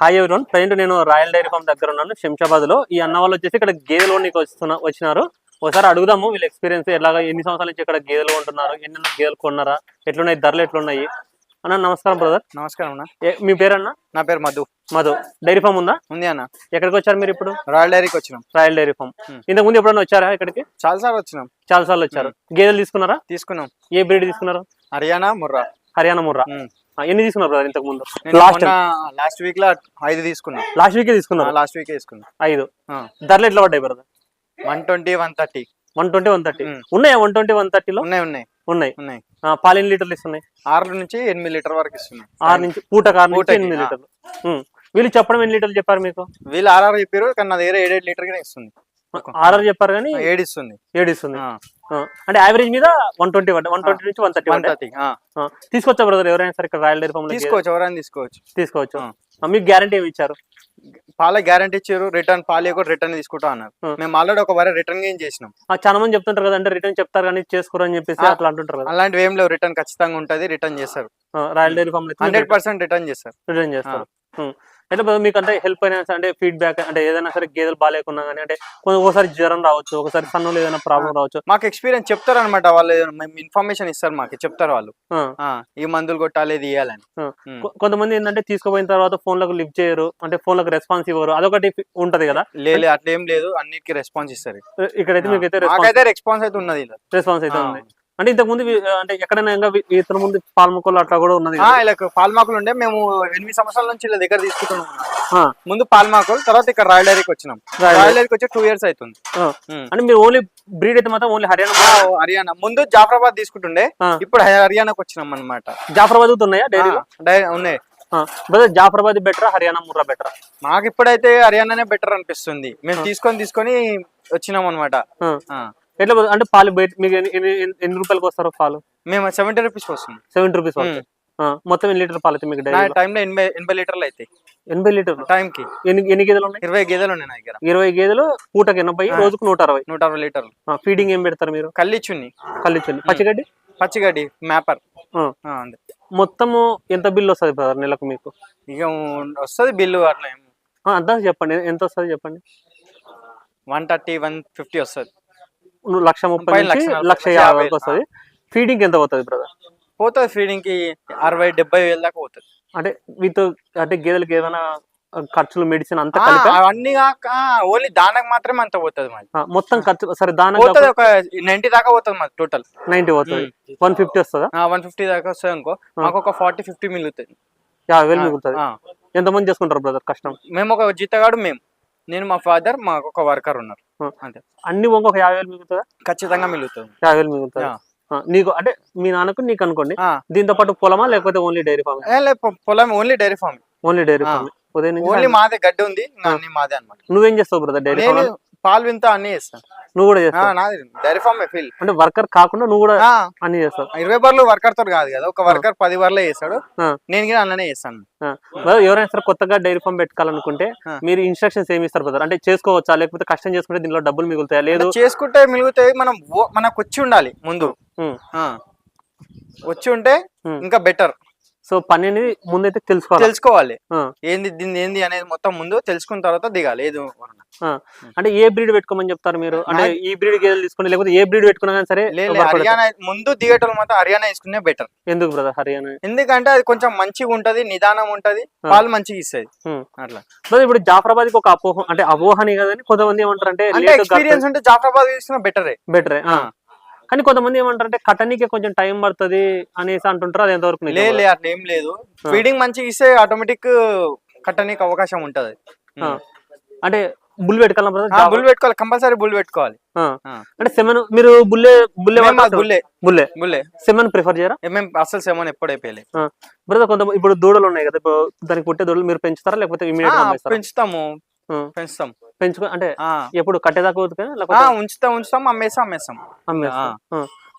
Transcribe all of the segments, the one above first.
Hi everyone present నేను royal dairy farm దగ్గర ఉన్నాను శంషాబాద్లో ఈ అన్న వాళ్ళు వచ్చేసి ఇక్కడ గేదెలు నీకు వస్తున్న వచ్చినారు. ఒకసారి అడుగుదాము వీళ్ళ ఎక్స్పీరియన్స్ ఎలాగా ఎన్ని సంవత్సరాల నుంచి ఇక్కడ గేదెలు కొంటున్నారు ఎన్ని గేదెలు కొన్నారా ఎట్లున్నాయి ధరలు ఎట్లున్నాయి? అన్న నమస్కారం బ్రదర్ నమస్కారం అన్న. మీ పేరన్న? నా పేరు మధు. మధు. డైరీ ఫామ్ ఉందా? ఉంది అన్న. ఎక్కడికి వచ్చారు మీరు ఇప్పుడు? రాయల్ డైరీకి వచ్చినాం. Royal Dairy Farm. ఇంతకు ముందు ఎప్పుడైనా వచ్చారా ఇక్కడికి? చాలా సార్లు వచ్చినాం. చాలా సార్లు వచ్చారు. గేదెలు తీసుకున్నారా? తీసుకున్నాం. ఏ బ్రీడ్ తీసుకున్నారు? హర్యానా ముర్రా. హర్యానా ముర్రా. ఎన్ని తీసుకున్నారు బ్రదర్ ఇంతకు ముందు? లాస్ట్ లాస్ట్ వీక్లో ఐదు తీసుకున్నాం. లాస్ట్ వీకే తీసుకున్నారు? లాస్ట్ వీక్ తీసుకున్నాం. ఐదు. ధరలు ఎట్లా పడ్డాయి brother one twenty one thirty one twenty one thirty. ఉన్నాయా వన్ ట్వంటీ వన్ థర్టీలో ఉన్నాయి ఉన్నాయి. ఉన్నాయి. ఉన్నాయి. పాలు ఎన్ని లీటర్లు ఇస్తున్నాయి? ఆరు నుంచి ఎనిమిది లీటర్ వరకు ఇస్తున్నాం ఆరు నుంచి పూటకు ఆరు నుంచి ఎనిమిది. లీటర్లు. వీళ్ళు చెప్పడం ఎన్ని లీటర్లు చెప్పారు మీకు? వీళ్ళు ఆర్ఆర్ చెప్పారు కానీ నా దగ్గర ఏడేడు లీటర్ ఇస్తుంది. ఆర్ఆర్ చెప్పారు కానీ ఏడు ఇస్తుంది ఏడు ఇస్తుంది ఆ. అంటే యావరేజ్ మీద వన్ ట్వంటీ వన్ ట్వంటీ నుంచి వన్ థర్టీ వన్. థర్టీ తీసుకొచ్చా బ్రదర్ ఎవరైనా సరే ఇక్కడ రాయల్ డైరీ ఫామ్ తీసుకోవచ్చు ఎవరైనా తీసుకోవచ్చు. తీసుకోవచ్చు. మీకు గ్యారంటీ ఏమి ఇచ్చారు? పాల గ్యారంటీ ఇచ్చారు రిటర్న్ పాలు కూడా రిటర్న్ తీసుకుంటా అన్నారు. మేము ఆల్రెడీ ఒక వరే రిటర్న్ ఏం చేసినాం. ఆ, చాలా మంది చెప్తుంటారు కదా అంటే రిటర్న్ చెప్తారు కానీ చేసుకోరు అని చెప్పేసి. అట్లా అంటుంటారు కదా. అలాంటివి ఏం లేవు రిటర్న్ ఖచ్చితంగా ఉంటది రిటర్న్ చేస్తారు. Royal Dairy Farm hundred percent return చేస్తారు. రిటర్న్ చేస్తారు. ఎట్లా brother మీకు అంటే హెల్ప్ అయినా సరే అంటే ఫీడ్బ్యాక్ అంటే ఏదైనా సరే గేదెలు బాగాలేకున్నా కానీ అంటే ఒకసారి జ్వరం రావచ్చు ఒకసారి సన్నులో ఏదైనా ప్రాబ్లం రావచ్చు. మాకు ఎక్స్పీరియన్స్ చెప్తారు అనమాట వాళ్ళు ఇన్ఫర్మేషన్ ఇస్తారు మాకు చెప్తారు వాళ్ళు. ఈ మందులు కొట్టాలి ఇది. కొ- కొంతమంది ఏంటంటే తీసుకుపోయిన తర్వాత ఫోన్లకు లిఫ్ట్ చేయరు అంటే ఫోన్లకు రెస్పాన్స్ ఇవ్వరు అదొకటి ఉంటది కదా? లేదు అట్లా లేదు అన్నిటికీ రెస్పాన్స్ ఇస్తారు. ఇక్కడైతే మీకు అయితే మాకైతే రెస్పాన్స్ అయితే ఉన్నది. రెస్పాన్స్ అయితే. ఉంది. అంటే ఇంతకు ముందు అంటే ఎక్కడైనా ఇతర ముందు పాల్ముకోలు అట్లా కూడా ఉన్నది? ఇలా పాల్మాకులు ఉండే. మేము ఎనిమిది సంవత్సరాల నుంచి ఇలా దగ్గర తీసుకుంటున్నాం ముందు పాల్మాకులు తర్వాత ఇక్కడ రాయల్ డైరీకి వచ్చినాం. రాయల్ డైరీకి వచ్చి టూ ఇయర్స్ అవుతుంది. అంటే మీరు ఓన్లీ బ్రీడ్ అయితే మాత్రం ఓన్లీ హర్యానా హర్యానా. ముందు జాఫరాబాద్ తీసుకుంటుండే. ఇప్పుడు హర్యానాకి వచ్చినాం అనమాట జాఫరాబాద్ ఉన్నాయా డైరీలో? ఉన్నాయి. బ్రదర్ జాఫరాబాద్ బెటరా హర్యానా ముర్రా బెటరా? మాకు ఇప్పుడైతే హర్యానానే బెటర్ అనిపిస్తుంది. మేము తీసుకొని తీసుకొని వచ్చినాం అనమాట ఎట్లా? అంటే పాలు బయట మీకు ఎన్ని ఎన్ని- ఎన్ని- రూపాయలకి వస్తారు పాలు? మేము సెవెంటీ రూపీస్ వస్తుంది సెవెంటీ రూపీస్ వస్తాయి. ఆ, మొత్తం ఎన్ని లీటర్ పాలు అయితే మీకు నా డైరీ టైంలో ఎనభై ఎనభై లీటర్లు అయితే. ఎనభై లీటర్లు? టైంకి. ఎన్ని ఎన్ని గేదెలు ఉన్నాయి? ఇరవై గేదెలు ఉన్నాయి నా దగ్గర. ఇరవై గేదెలు పూటకి ఎనభై. రోజుకు నూట అరవై. నూట అరవై లీటర్లు. ఫీడింగ్ ఏం పెడతారు మీరు? కల్లిచున్ని కల్లిచ్చండి పచ్చిగడ్డి? పచ్చిగడ్డి మ్యాపర్. ఆ. మొత్తము ఎంత బిల్ వస్తుంది బ్రదర్ నెలకు మీకు? ఇక వస్తుంది బిల్లు అట్లా ఆ, అంతా చెప్పండి. ఎంత వస్తుంది చెప్పండి? వన్ థర్టీ వన్ ఫిఫ్టీ వస్తుంది. లక్ష ముప్పై నుంచి లక్ష యాభై వరకు వస్తుంది. ఫీడింగ్ ఎంత పోతుంది బ్రదర్ పోతుంది ఫీడింగ్కి అరవై డెబ్బై వేల దాకా పోతుంది. అంటే విత్ అంటే గేదెలకి ఏదైనా ఖర్చులు మెడిసిన్ అంతా అవన్నీ కాక ఓన్లీ దానికి మాత్రమే అంత పోతుంది మొత్తం ఖర్చు సరే దాని పోతుంది ఒక నైన్టీ దాకా పోతుంది మాది టోటల్ నైన్టీ పోతుంది. వన్ ఫిఫ్టీ వస్తుందా? వన్ ఫిఫ్టీ దాకా వస్తుంది అనుకో. మాకు ఒక ఫార్టీ ఫిఫ్టీ మిగులుతుంది యాభై వేలు మిగులుతుంది. ఎంతమంది చేసుకుంటారు బ్రదర్ కష్టం. మేము ఒక జీతగాడు మేము. నేను మా ఫాదర్ మాకు ఒక వర్కర్ ఉన్నారు. అంతే. అన్ని వంక ఒక యాభై వేలు మిగులుతుందా? ఖచ్చితంగా మిగులుతుంది. యాభై వేలు మిగులుతుంది? నీకు అంటే మీ నాన్నకు నీకు అనుకోండి. దీంతో పాటు పొలమా లేకపోతే ఓన్లీ డైరీ ఫామ్ పొలం only dairy farm only dairy. Farm ఉదయం ఓన్లీ మాదే గడ్డి ఉంది మాదే అనమాట నువ్వేం చేస్తావు బ్రదర్ డైరీ ఫామ్ పాలు వింత అన్ని చేస్తాను. నువ్వు కూడా ఆ, చేస్తావు నాది డైరీ ఫీల్ అంటే వర్కర్ కాకుండా నువ్వు కూడా అన్ని చేస్తావు? ఇరవై బర్లు వర్కర్తో కాదు కదా ఒక వర్కర్ పది బర్లే చేస్తాడు. నేను కూడా అలానే చేస్తాను. ఎవరైనా సరే కొత్తగా డైరీ ఫామ్ పెట్టుకోవాలనుకుంటే ఆ. మీరు ఇన్స్ట్రక్షన్స్ ఏమి ఇస్తారు బ్రదర్ అంటే చేసుకోవచ్చా? లేకపోతే కష్టం చేసుకుంటే దీనిలో డబ్బులు మిగులుతాయా? లేదు. చేసుకుంటే మిగులుతాయి మనం మనకు వచ్చి ఉండాలి ముందు. వచ్చి ఉంటే. ఇంకా బెటర్ సో పని అనేది ముందైతే తెలుసుకోవాలి. తెలుసుకోవాలి. ఏంది దీన్ని ఏంది అనేది మొత్తం ముందు తెలుసుకున్న తర్వాత దిగాలి. ఏది. అంటే ఏ బ్రీడ్ పెట్టుకోమని చెప్తారు మీరు? అంటే ఈ బ్రీడ్ గేదెలు తీసుకుని లేకపోతే ఏ బ్రీడ్ పెట్టుకున్నా కానీ సరే. హర్యానా ముందు దిగేటోళ్ళు మాత్రం హర్యానా వేసుకునే బెటర్. ఎందుకు బ్రదర్ హర్యానా? ఎందుకంటే అది కొంచెం మంచిగా ఉంటది నిదానం ఉంటది. పాలు మంచిగా ఇస్తుంది. ఉమ్. అట్లా. బ్రదర్ ఇప్పుడు జాఫరాబాద్ ఒక అపోహ అంటే అపోహని కదని కొంతమంది ఏమంటారు అంటే అంటే ఎక్స్పీరియన్స్ ఉంటే జాఫరాబాద్ తీసుకున్న బెటరే. బెటరే కానీ కొంతమంది ఏమంటారు అంటే కట్టనీకే కొంచెం టైం పడుతుంది అనేసి అంటుంటారు అది ఎంతవరకు నిజం లే brother? లే అట్లా ఏం లేదు ఫీడింగ్ మంచిగా ఇస్తే ఆటోమేటిక్ కట్టనీకి అవకాశం ఉంటది. అంటే బుల్ పెట్టుకోవాలి బుల్ పెట్టుకోవాలి కంపల్సరీ బుల్ పెట్టుకోవాలి. అంటే సెమెన్ మీరు బుల్లే బుల్లే బుల్లే. బుల్లే. బుల్లే. సెమెన్ ప్రిఫర్ చేయరా? మేము అసలు సెమన్ ఎప్పుడు అయిపోయలే. బ్రదర్ కొంత ఇప్పుడు దూడలు ఉన్నాయి కదా ఇప్పుడు దానికి పుట్టే దూడలు మీరు పెంచుతారా లేకపోతే ఇమీడియట్? పెంచుతాము. పెంచుతాం. పెంచుకో అంటే. ఎప్పుడు కట్టేదాకా ఉంచుతాం ఉంచుతాం అమ్మేస్తాం అమ్మేస్తాం.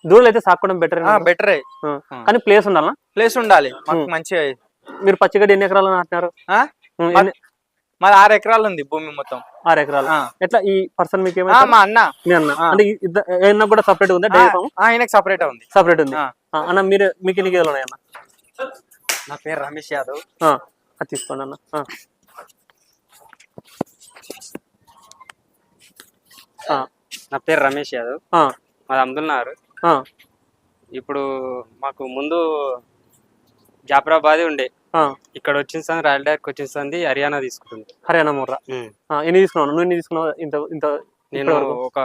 దూడలు అయితే సాకోవడం బెటర్ బెటరే కానీ ప్లేస్ ఉండాలా? ప్లేస్ ఉండాలి. మంచిగా మీరు పచ్చిగడ్డి ఎన్ని ఎకరాలు నాటినారు? మాది ఆరు ఎకరాలు ఉంది భూమి మొత్తం. ఆరు ఎకరాలు. ఎట్లా? ఈ పర్సన్ మీకు మా అన్న. మీ అన్న. అంటే కూడా సపరేట్ ఉందా? ఆయనకి సపరేట్ ఉంది. సపరేట్ ఉంది. అన్న మీరు మీకు ఎన్ని గేదెలు ఉన్నాయి అన్న నా పేరు రమేష్ యాదవ్. అది తీసుకోండి అన్న ఆ. ఆ, నా పేరు రమేష్ యాదవ్. మాది ఆ, ఇప్పుడు మాకు ముందు జాఫరాబాద్ ఉండే. ఇక్కడ వచ్చిన సంది రాయల్ డైర్కి వచ్చిన సంది హర్యానా తీసుకుంటుంది. హర్యానా ముర్రా ఎన్ని తీసుకున్నావు? నువ్వు ఎన్ని తీసుకున్నావు? ఇంత ఇంత నేను? ఒక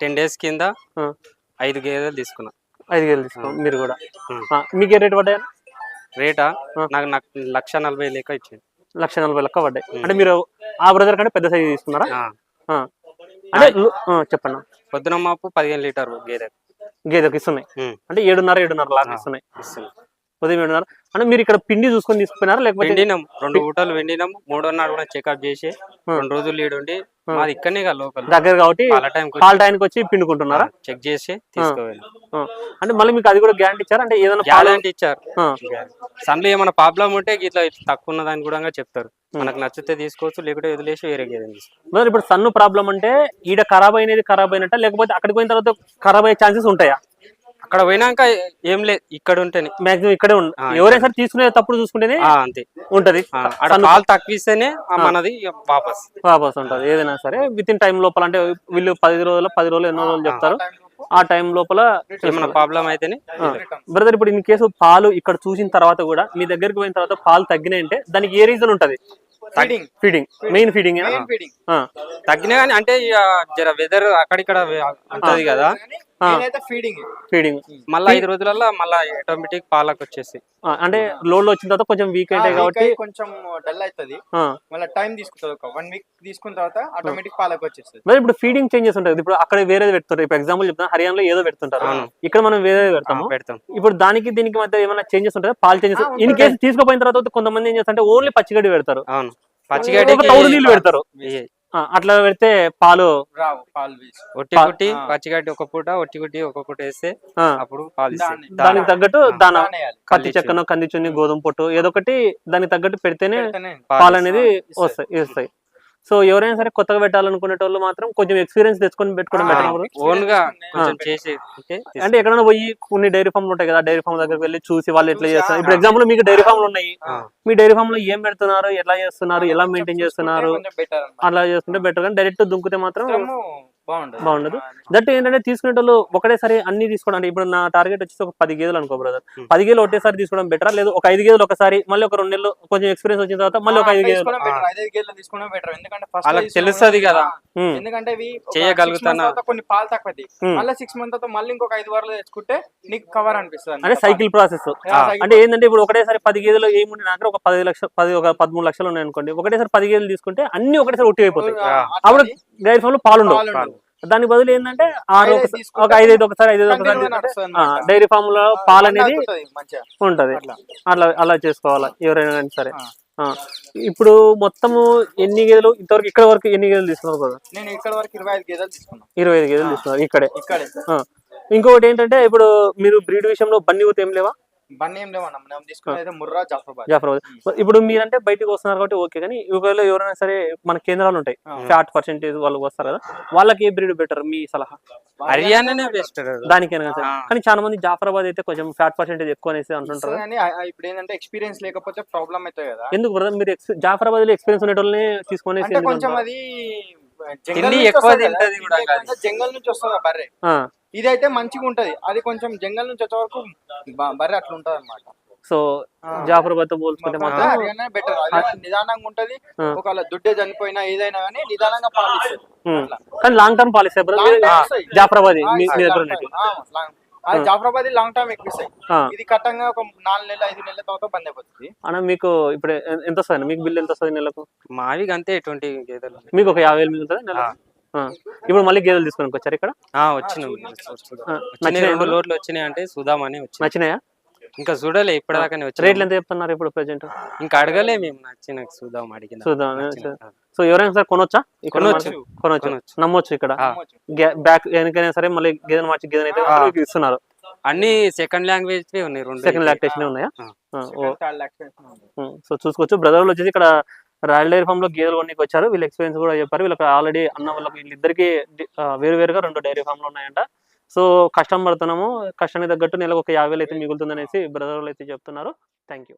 టెన్ డేస్ కింద. ఐదు గేదెలు తీసుకున్నా. ఐదు వేలు తీసుకున్నావు మీరు కూడా. మీకే రేట్ పడ్డాయి రేటా. నాకు నాకు లక్ష నలభై లెక్క ఇచ్చింది లక్ష నలభై లెక్క పడ్డాయి. అంటే మీరు ఆ బ్రదర్ కంటే పెద్ద సైజు తీసుకున్నారా. అంటే చెప్పండి పొద్దున మాపు పదిహేను లీటర్ గేదె గేదెకి ఇస్తున్నాయి. అంటే ఏడున్నర ఏడున్నర లాగా. ఇస్తున్నాయి ఇస్తుంది ఉదయం ఏడున్నర. అంటే మీరు ఇక్కడ పిండి చూసుకొని తీసుకున్నారా లేకపోతే వెండినాం రెండు ఊటలు వెండినాం మూడో నాడు కూడా చెకప్ చేసి. రెండు రోజులు లీడ్ ఉండి ఆ. మాది ఇక్కడనే కదా లోకల్. దగ్గర కాబట్టి పాల టైంకి వచ్చి పిండుకుంటున్నారా? చెక్ చేసి తీసుకోవాలి. అంటే మళ్ళీ మీకు అది కూడా గ్యారంటీ ఇచ్చారా? అంటే ఏదైనా గ్యారంటీ ఇచ్చారు. సన్లో ఏమైనా ప్రాబ్లం ఉంటే ఇట్లా తక్కువ ఉన్నదాన్ని కూడా చెప్తారు. మనకు నచ్చితే తీసుకోవచ్చు లేకుంటే వదిలేసి వేరే ఇప్పుడు సన్ను ప్రాబ్లం అంటే ఈడ ఖరాబ్ అయినది ఖరాబ్ అయినట్ట లేకపోతే అక్కడికి పోయిన తర్వాత ఖరాబ్ అయ్యే ఛాన్సెస్ ఉంటాయా? అక్కడ పోయినాక ఏం లేదు ఇక్కడ ఉంటేనే. మాక్సిమం ఇక్కడే ఆ, ఎవరైనా సరే తీసుకునే తప్పుడు చూసుకుంటేనే ఆ, అంతే. ఉంటది. ఆ, ఆడ సన్ను పాలు తక్కువ ఇస్తేనే ఆ. మనది వాపస్. వాపస్ ఉంటది. ఏదైనా సరే విత్ ఇన్ టైం లోపల అంటే వీళ్ళు పది రోజులు పది రోజులు ఎన్నో రోజులు చెప్తారు. ఆ టైం లోపల ఏమైనా ప్రాబ్లం అయితేనే బ్రదర్ ఇప్పుడు ఇన్ కేసు పాలు ఇక్కడ చూసిన తర్వాత కూడా మీ దగ్గరికి పోయిన తర్వాత పాలు తగ్గినాయి అంటే దానికి ఏ రీజన్ ఉంటది? Feeding feeding main feeding main feeding తగ్గినా కానీ అంటే ఇక జర వెదర్ అక్కడిక్కడ ఉంటది కదా. ఫీడింగ్ ఫీడింగ్ మళ్ళీ ఐదు రోజులలో మళ్ళీ ఆటోమేటిక్ పాలకు వచ్చేసి. అంటే లోడ్లో వచ్చిన తర్వాత కొంచెం వీక్ అయితే కాబట్టి కొంచెం డల్ అవుతుంది. మళ్ళీ టైం తీసుకుంటుంది ఒక వన్ వీక్ తీసుకున్న తర్వాత ఆటోమేటిక్ పాలకు వచ్చేస్తుంది. మరి ఇప్పుడు ఫీడింగ్ చేంజెస్ ఉంటాయి ఇప్పుడు అక్కడ వేరేది పెడుతుంటారు. ఇప్పుడు ఎగ్జాంపుల్ చెప్తాను హర్యానాలో ఏదో పెడుతుంటారు. ఇక్కడ మనం వేరేది ఆ, పెడతాము పెడతాం. ఇప్పుడు దానికి దీనికి మధ్య ఏమైనా చేంజెస్ ఉంటాయి? పాలు చేంజెస్ ఇన్ ఉంటుంది. కేసు తీసుకుపోయిన తర్వాత కొంతమంది ఏం చేస్తారంటే ఓన్లీ పచ్చిగడ్డి పెడతారు. అవును. నీళ్ళు పెడతారు. అట్లా పెడితే పాలు రావు పాలు వేసి ఒట్టి ఆ. పచ్చిగడ్డి ఒక పూట ఒట్టి గుట్టి ఒక పూట వేస్తే అప్పుడు పాలు దానికి తగ్గట్టు దాన. పత్తి కంది చెక్కను కంది చున్ని గోధుమ పొట్టు ఏదో ఒకటి దానికి తగ్గట్టు పెడితేనే పాలు అనేది. వస్తాయి ఇస్తాయి సో ఎవరైనా సరే కొత్తగా పెట్టాలనుకునే వాళ్ళు మాత్రం కొంచెం ఎక్స్పీరియన్స్ తెచ్చుకొని పెట్టుకోవడం ఆ, బెటర్ అవును. ఓన్గా ఆ. కొంచెం చేసి ఉంటే అంటే ఎక్కడైనా పోయి కొన్ని డైరీ ఫామ్లు ఉంటాయి కదా డైరీ ఫామ్ దగ్గరికి వెళ్ళి చూసి వాళ్ళు ఎట్లా చూసి, చేస్తారు ఇప్పుడు ఎగ్జాంపుల్ మీకు డైరీ ఫామ్లు ఉన్నాయి. మీ డైరీ ఫామ్లో ఏం పెడుతున్నారు ఎలా చేస్తున్నారు ఎలా మెయింటైన్ చేస్తున్నారు అలా చేస్తుంటే బెటర్ కానీ డైరెక్ట్ దుంకుతే మాత్రం బాగుండదు. దట్ ఏంటంటే తీసుకునే వాళ్ళు ఒకటేసారి అన్ని తీసుకోవడం అంటే ఇప్పుడు నా టార్గెట్ వచ్చేసి ఒక పది గేదెలు అనుకో బ్రదర్ Hmm. పది గేదెలు ఒకటేసారి తీసుకోవడం బెటర్ లేదు ఒక ఐదు గేదెలు ఒకసారి మళ్ళీ ఒక రెండు నెలలు కొంచెం ఎక్స్పీరియన్స్ వచ్చిన తర్వాత మళ్ళీ ఒక ఐదు గేదెలు తీసుకోవడం బెటర్ ఐదైదు గేర్లు తీసుకోవడం బెటర్ ఎందుకంటే ఫస్ట్ వాళ్ళకి తెలుస్తది కదా. Hmm. ఎందుకంటే ఇవి చేయగలుగుతానా? కొన్ని పాలు తక్కువ Hmm. మళ్ళీ సిక్స్ మంత్ తర్వాత మళ్ళీ ఇంకొక ఐదు వారాలు తెచ్చుకుంటే నీకు కవర్ అనిపిస్తుంది అంటే సైకిల్ ప్రాసెస్ cycle అంటే ఏంటంటే ఇప్పుడు ఒకటేసారి పది గేదెలు ఏముంది నా దగ్గర ఒక పది లక్షలు పది ఒక పదమూడు లక్షలు ఉన్నాయి అనుకోండి ఒకటేసారి పది గేదెలు తీసుకుంటే అన్ని ఒకటేసారి ఒట్టి అయిపోతాయి ఆ, అప్పుడు డైరీ ఫామ్లో పాలు ఉండవు. దాని బదులు ఏంటంటే ఆరు ఒక- ఐదైదు ఒకసారి ఐదైదు ఒకసారి. డైరీ ఫామ్లో పాలు అనేది ఉంటది మంచిగా ఉంటది అట్లా. అలా చేసుకోవాలి ఎవరైనా సరే. ఇప్పుడు మొత్తము ఎన్ని గేదెలు? ఇంతవరకు ఇక్కడ వరకు ఎన్ని గేదెలు తీసుకున్నారు కదా నేను ఇక్కడ వరకు ఇరవై ఐదు గేదెలు తీసుకున్నాను. ఇరవై ఐదు గేదెలు తీసుకున్నారు ఇక్కడే? ఇక్కడే. ఇంకొకటి ఏంటంటే ఇప్పుడు మీరు బ్రీడ్ విషయంలో బన్నీ ఊత ఏం లేవా? బన్నీ ఏం లేవన్నా? మనం తీసుకున్నది అయితే ముర్రా జాఫరాబాద్. జాఫరాబాద్. ఇప్పుడు మీరంటే బయటకు వస్తున్నారు కాబట్టి ఓకే కానీ ఒకవేళ ఎవరైనా సరే మన కేంద్రాలు ఉంటాయి. ఫ్యాట్ పర్సెంటేజ్ వాళ్ళు వస్తారు కదా వాళ్ళకి ఏ బ్రీడ్ బెటర్ మీ సలహా? హర్యానానే బెస్ట్ దానికైనా. కానీ చాలా మంది జాఫరాబాద్ అయితే కొంచెం ఫ్యాట్ పర్సెంటేజ్ ఎక్కువ అనేసి అంటుంటారు కానీ ఇప్పుడు ఏంటంటే ఎక్స్పీరియన్స్ లేకపోతే ప్రాబ్లం అవుతాయి కదా. ఎందుకు బ్రదర్ మీరు జాఫరాబాద్లో ఎక్స్పీరియన్స్ ఉన్న వాళ్ళని తీసుకొని అంటే కొంచెం అది తిండి ఎక్కువ తింటది కూడా జంగల్ నుంచి వస్తుంది బర్రె? ఇది అయితే మంచిగా ఉంటది. అది కొంచెం జంగల్ నుంచి వచ్చే వరకు బర్రె అట్లా ఉంటది అనమాట సో జాఫరాబాద్తో పోల్చుకుంటే మాత్రం బెటర్. నిదానంగా ఉంటది. ఒకవేళ దుడ్డే చనిపోయినా ఏదైనా కానీ నిదానంగా పాలిస్తుంది. కానీ long term policy Long brother term వస్తాయి. జాఫరాబాద్ మీ దగ్గర అది జాఫరాబాద్ లాంగ్ ఇస్తాయి ఆ. ఇది కట్టంగా ఒక నాలుగు నెలలు ఐదు నెలల తర్వాత బంద్ అయిపోతుంది. అన్న మీకు ఇప్పుడు ఎంత వస్తుంది మీకు బిల్ ఎంత వస్తుంది నెలకు? మావి అంతే ట్వంటీ గేదెలు మీకు ఒక యాభై వేలు మిగులుతుంది నెలకు? ఆ. ఇప్పుడు మళ్ళీ గేదెలు తీసుకొని వచ్చారు ఇక్కడ? ఆ, వచ్చినాయి రెండు? లోడ్లు వచ్చినాయి అంటే వచ్చినాయి. నచ్చినాయా? ఇంకా చూడలే ఇప్పటిదాకానే రేట్లు ఎంత చెప్తున్నారు ఇప్పుడు ప్రెసెంట్ ఇంకా అడగలే మేము నచ్చిన చూద్దాం అడిగిన చూద్దాం. సో ఎవరైనా సరే కొనొచ్చా? ఇక్కడ కొనొచ్చు. కొనొచ్చు. నమ్మొచ్చు ఇక్కడ. బ్యాక్ వెనకైనా సరే మళ్ళీ గేదెలు మార్చి గేదెలు అయితే ఇస్తున్నారు. అన్ని సెకండ్ లాంగ్వేజ్ ఉన్నాయి రెండు సెకండ్ లాక్టేషన్ ఉన్నాయా. సో చూసుకోవచ్చు. బ్రదర్లు వచ్చేసి ఇక్కడ రాయల్ డైరీ ఫామ్లో గేదెలు కొనికి వచ్చారు. వీళ్ళ ఎక్స్పీరియన్స్ కూడా చెప్పారు. వీళ్ళకి ఆల్రెడీ అన్న వాళ్ళకి వీళ్ళిద్దరికి వేరు వేరుగా రెండు డైరీ ఫామ్లో ఉన్నాయంట. సో కష్టం పడుతున్నాము. కష్టానికి తగ్గట్టు నెలకు ఒక యాభై వేలు అయితే మిగులుతుందనేసి బ్రదర్లు అయితే చెప్తున్నారు. Thank you